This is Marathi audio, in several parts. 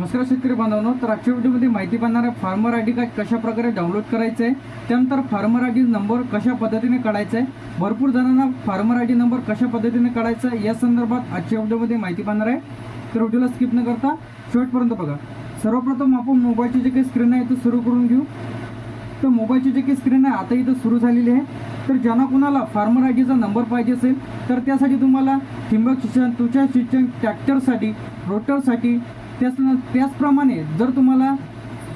नमस्कार शेतकरी बांधवांनो तर आजच्या व्हिडिओमध्ये माहिती पाहणार आहे फार्मर आय डी कार्ड कशा प्रकारे डाउनलोड करायचं? आहे त्यानंतर फार्मर आय डी नंबर कशा पद्धतीने काढायचा? आहे भरपूर जणांना फार्मर आय डी नंबर कशा पद्धतीने काढायचा? आहे या संदर्भात आजच्या व्हिडिओमध्ये माहिती पाहणार आहे. तर व्हिडिओला स्किप न करता शेवटपर्यंत बघा. सर्वप्रथम आपण मोबाईलची जे काही स्क्रीन आहे ते सुरू करून घेऊ. तर मोबाईलची जी काही स्क्रीन आहे आता इथं सुरू झालेली आहे. तर ज्यांना कुणाला फार्मर आय डीचा नंबर पाहिजे असेल तर त्यासाठी तुम्हाला ठिंबक सिंचन तुषार सिंचन ट्रॅक्टरसाठी रोटरसाठी त्याच त्याचप्रमाणे जर तुम्हाला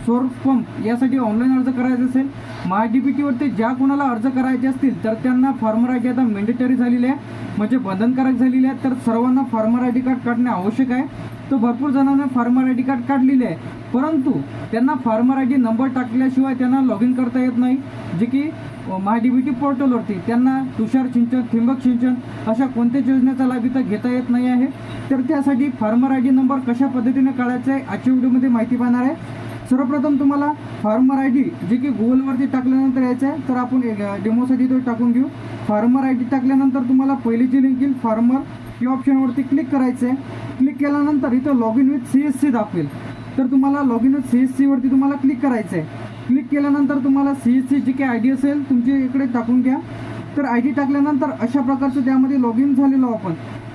सोर पंप यासाठी ऑनलाईन अर्ज करायचा असेल महा डी टीवरती ज्या कोणाला अर्ज करायचे असतील तर त्यांना फार्मर आय डी आता मेंडेटरी झालेली आहे. म्हणजे बंधनकारक झालेली आहे. तर सर्वांना फार्मर आय डी कार्ड काढणे आवश्यक आहे. तो भरपूर जणांना फार्मर आय डी कार्ड काढलेले आहे. परंतु त्यांना फार्मर आय डी नंबर टाकल्याशिवाय त्यांना लॉग इन करता येत नाही. जे की महा डी बी टी पोर्टलवरती त्यांना तुषार सिंचन ठिंबक सिंचन अशा कोणत्याच योजनेचा लाभ इथं घेता येत नाही आहे. तर त्यासाठी फार्मर आय डी नंबर कशा पद्धतीने काढायचा आहे आजच्या व्हिडिओमध्ये माहिती पाहणार आहे. सर्वप्रथम तुम्हाला फार्मर आय डी जे की गुगलवरती टाकल्यानंतर यायचं आहे तर आपण डेमोसाठी तो टाकून घेऊ. फार्मर आय डी टाकल्यानंतर तुम्हाला पहिलीची लिंक येईल फार्मर या ऑप्शनवरती क्लिक करायचं आहे क्लिक केल्यानंतर इथं log in with C S C दाखवेल. तर तुम्हाला log in with C S सीवरती तुम्हाला क्लिक करायचं आहे क्लिक केल्यानंतर तुम्हाला सी एस सी जी काही आय डी असेल तुमच्या इकडे टाकून घ्या. तर आय डी टाकल्यानंतर अशा प्रकारचं त्यामध्ये लॉग इन झालेलो आपण.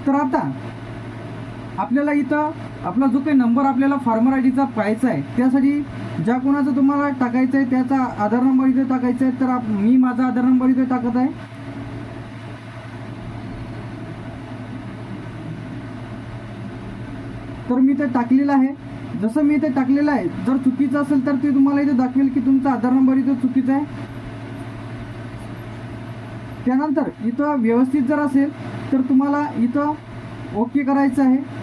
तर आता आपल्याला इथं आपला जो काही नंबर आपल्याला फार्मर आय डीचा पाहायचा आहे त्यासाठी ज्या कोणाचा तुम्हाला टाकायचं आहे त्याचा आधार नंबर इथे टाकायचा आहे तर आप- मी माझा आधार नंबर इथे टाकत आहे. तर मी ते टाकलेलं आहे. जसं मी इथे टाकलेलं आहे जर चुकीचं असेल तर ते तुम्हाला इथे दाखवेल की तुमचा आधार नंबर इथे चुकीचा आहे. त्यानंतर इथं व्यवस्थित जर असेल तर तुम्हाला इथं ओके करायचं आहे.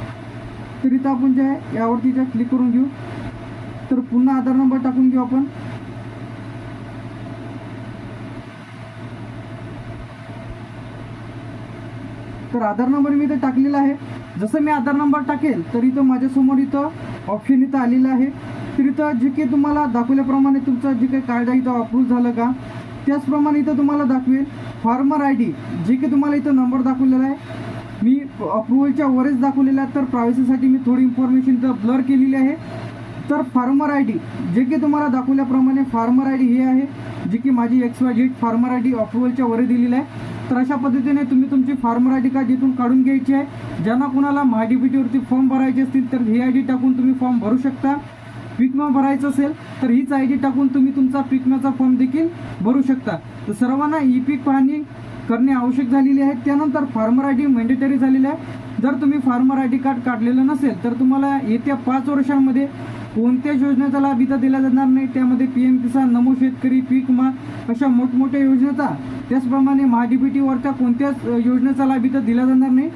तर इथं आपण जे आहे यावरती जे क्लिक करून घेऊ तर पुन्हा आधार नंबर टाकून घेऊ आपण. तर आधार नंबर मी इथं टाकलेला आहे. जसं मी आधार नंबर टाकेल तर इथं माझ्यासमोर इथं ऑप्शन इथं आलेलं आहे. तर इथं जे काही तुम्हाला दाखवल्याप्रमाणे तुमचं जे काही कार्ड आहे इथं अप्रूव्ह झालं का त्याचप्रमाणे इथं तुम्हाला दाखवेल. फार्मर आय डी जे की तुम्हाला इथं नंबर दाखवलेला आहे. मी अप्रुव्हलच्या वरच दाखवलेला आहे तर प्रायव्हसीसाठी मी थोडी इन्फॉर्मेशन तर ब्लर केलेली आहे. तर फार्मर आय डी जे की तुम्हाला दाखवल्याप्रमाणे फार्मर आय डी हे आहे जे की माझी X Y Z farmer I D अप्रुव्हलच्या वर दिलेलं आहे. तर अशा पद्धतीने तुम्ही तुमची फार्मर आय डी कार्ड इथून काढून घ्यायची आहे. ज्यांना कुणाला महाडीबीटीवरती फॉर्म भरायचे असतील तर हे आय डी टाकून तुम्ही फॉर्म भरू शकता. विकमा भरायचं असेल तर हीच आय डी टाकून तुम्ही तुमचा पिकमाचा फॉर्म देखील भरू शकता. तर सर्वांना ई पीक पाहणी करणे आवश्यक झालेली आहे. त्यानंतर फार्मर आय डी मेंडेटरी झालेली आहे. जर तुम्ही फार्मर आय डी कार्ड काढलेलं नसेल तर तुम्हाला येत्या पाच वर्षांमध्ये कोणत्याच योजनेचा लाभ इथं दिला जाणार नाही. त्यामध्ये पी एम किसान नमो शेतकरी पीक मा अशा मोठमोठ्या योजनेचा त्याचप्रमाणे महाडीबीटीवरच्या कोणत्याच योजनेचा लाभ इथं दिला जाणार नाही.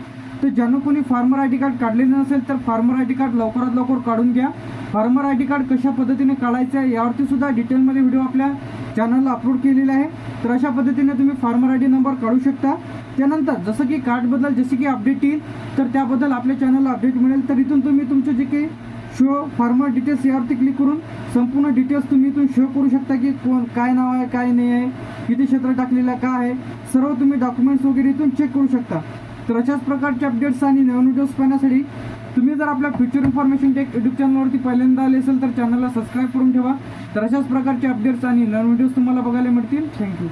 तर ज्यानं कोणी फार्मर आय डी कार्ड काढलेलं नसेल तर फार्मर आय डी कार्ड लवकरात लवकर काढून घ्या. फार्मर आय डी कार्ड कशा पद्धतीने काढायचं आहे यावरती सुद्धा डिटेलमध्ये व्हिडिओ आपल्या चॅनलला अपलोड केलेला आहे. तर अशा पद्धतीने तुम्ही फार्मर आय डी नंबर काढू शकता. त्यानंतर जसं की कार्डबद्दल जसे की अपडेट येईल तर त्याबद्दल आपल्या चॅनलला अपडेट मिळेल. तर इथून तुम्ही तुमचे जे काही शो फार्मर डिटेल्स यावरती क्लिक करून संपूर्ण डिटेल्स तुम्ही इथून शो करू शकता की कोण काय नाव आहे काय नाही आहे किती क्षेत्र टाकलेलं आहे, काय आहे सर्व तुम्ही डॉक्युमेंट्स वगैरे इथून चेक करू शकता. तर अशाच प्रकारचे अपडेट्स आणि नवीन व्हिडिओज पाहण्यासाठी तुम्ही जर आपल्या फ्युचर इन्फॉर्मेशन टेक युट्यूब चॅनलवरती पहिल्यांदा आले असेल तर चॅनलला सबस्क्राईब करून ठेवा. तर अशाच प्रकारचे अपडेट्स आणि नवीन व्हिडिओज तुम्हाला बघायला मिळतील. थँक्यू